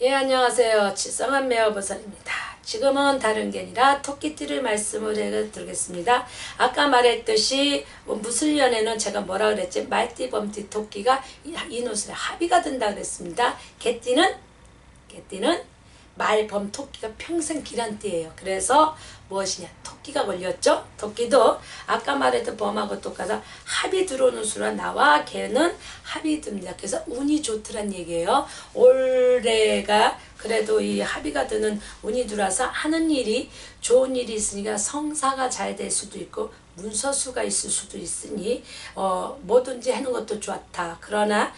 예 안녕하세요. 칠성한 매화보살입니다. 지금은 다른 게 아니라 토끼띠를 말씀을 해드리겠습니다. 아까 말했듯이 뭐 무술년에는 제가 뭐라 그랬지? 말띠 범띠 토끼가 이 노술에 합의가 된다 그랬습니다. 개띠는? 개띠는 말범 토끼가 평생 기란띠예요. 그래서 무엇이냐 토끼가 걸렸죠. 토끼도 아까 말했던 범하고 똑같아 합이 들어오는 수라 나와 개는 합이 듭니다. 그래서 운이 좋더란 얘기예요. 올해가 그래도 이 합의가 드는 운이 들어와서 하는 일이 좋은 일이 있으니까 성사가 잘 될 수도 있고 문서수가 있을 수도 있으니 어 뭐든지 하는 것도 좋다. 그러나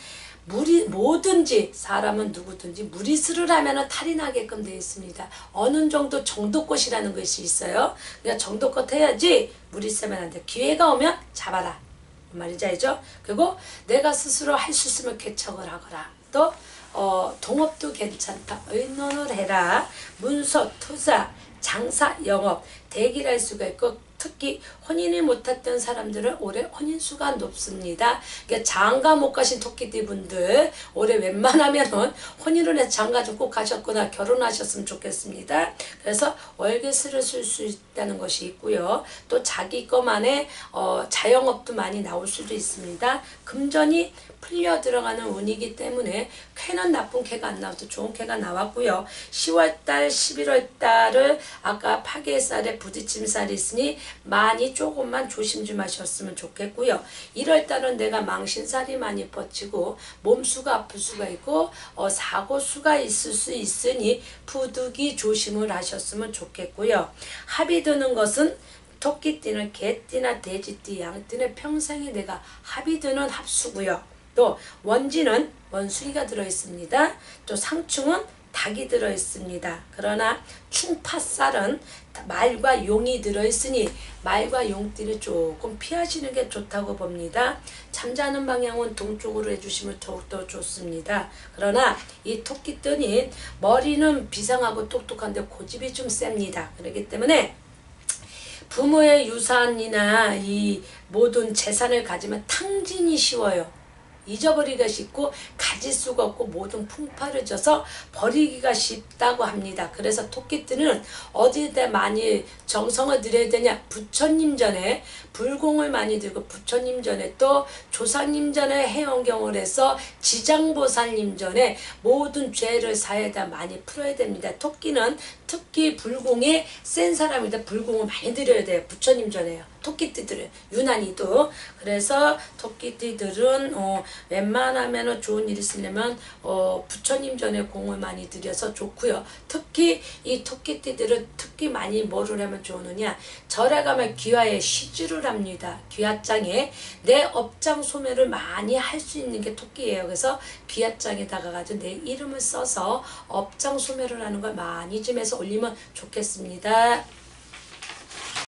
무리 뭐든지 사람은 누구든지 무리수를 하면 탈이 나게끔 되어 있습니다. 어느 정도 정도껏이라는 것이 있어요. 그러니까 정도껏 해야지 무리수면 안 돼. 기회가 오면 잡아라. 그 말이지 알죠? 그리고 내가 스스로 할 수 있으면 개척을 하거라. 또 어, 동업도 괜찮다. 의논을 해라. 문서, 투자, 장사, 영업, 대기를 할 수가 있고 특히 혼인을 못했던 사람들은 올해 혼인수가 높습니다. 그러니까 장가 못 가신 토끼띠 분들 올해 웬만하면은 혼인을 해 장가 좀 꼭 가셨거나 결혼하셨으면 좋겠습니다. 그래서 월계수를 쓸 수 있다는 것이 있고요. 또 자기 것만의 어, 자영업도 많이 나올 수도 있습니다. 금전이 풀려 들어가는 운이기 때문에 쾌는 나쁜 쾌가 안 나와도 좋은 쾌가 나왔고요. 10월달, 11월달을 아까 파괴살에 부딪힘살이 있으니 많이 조금만 조심 좀 하셨으면 좋겠고요. 1월달은 내가 망신살이 많이 뻗치고 몸수가 아플 수가 있고 어, 사고수가 있을 수 있으니 부득이 조심을 하셨으면 좋겠고요. 합이 드는 것은 토끼띠는 개띠나 돼지띠, 양띠는 평생에 내가 합이 드는 합수고요. 또 원지는 원숭이가 들어있습니다. 또 상충은 닭이 들어있습니다. 그러나 충파살은 말과 용이 들어있으니 말과 용띠를 조금 피하시는 게 좋다고 봅니다. 잠자는 방향은 동쪽으로 해주시면 더욱더 좋습니다. 그러나 이 토끼ጥ은 머리는 비상하고 똑똑한데 고집이 좀 셉니다. 그렇기 때문에 부모의 유산이나 이 모든 재산을 가지면 탕진이 쉬워요. 잊어버리기가 쉽고 가질 수가 없고 모든 풍파를 져서 버리기가 쉽다고 합니다. 그래서 토끼띠는 어디에 많이 정성을 들여야 되냐 부처님 전에 불공을 많이 들고 부처님 전에 또 조상님 전에 해원경을 해서 지장보살님 전에 모든 죄를 사에다 많이 풀어야 됩니다. 토끼는 특히 불공에 센 사람이다. 불공을 많이 드려야 돼요. 부처님 전에요. 토끼띠들은 유난히도 그래서 토끼띠들은 어, 웬만하면 좋은 일 있으려면 어, 부처님 전에 공을 많이 들여서 좋고요. 특히 이 토끼띠들은 특히 많이 뭐를 하면 좋으느냐 절에 가면 귀화에 시주를 합니다. 귀화장에 내 업장 소매를 많이 할 수 있는 게 토끼예요. 그래서 귀화장에다가 가지고 내 이름을 써서 업장 소매를 하는 걸 많이 좀 해서 올리면 좋겠습니다.